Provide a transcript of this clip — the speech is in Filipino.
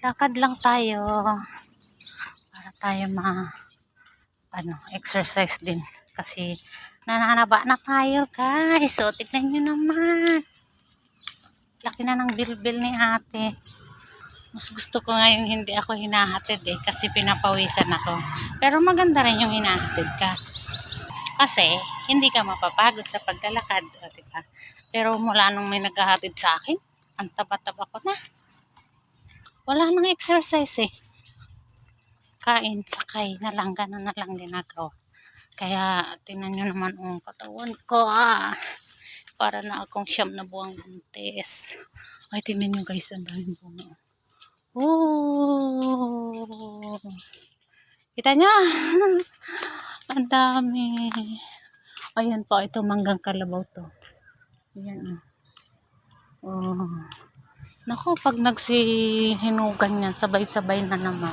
lakad lang tayo. Para tayo ma ano, exercise din. Kasi nananaba na tayo guys. So tignan nyo naman. Laki na ng bilbil ni ate. Mas gusto ko ngayon hindi ako hinahatid eh. Kasi pinapawisan ako. Pero maganda rin yung hinahatid ka. Kasi hindi ka mapapagod sa paglalakad o, diba? pero mula nung may naghahatid sa akin ang taba-taba ko na wala nang exercise eh kain, sakay na lang, gano'n na lang ginagawa. Kaya, tingnan nyo naman ang katawan ko, ah. Para na akong siyam na buwang buntis. Ay, tingnan nyo guys, ang daming bunga. Oh! Kita nyo? ang dami. Ayan po, ito manggang kalabaw to. Ayan. Oh. Nako, pag nagsihinugan yan, sabay-sabay na naman.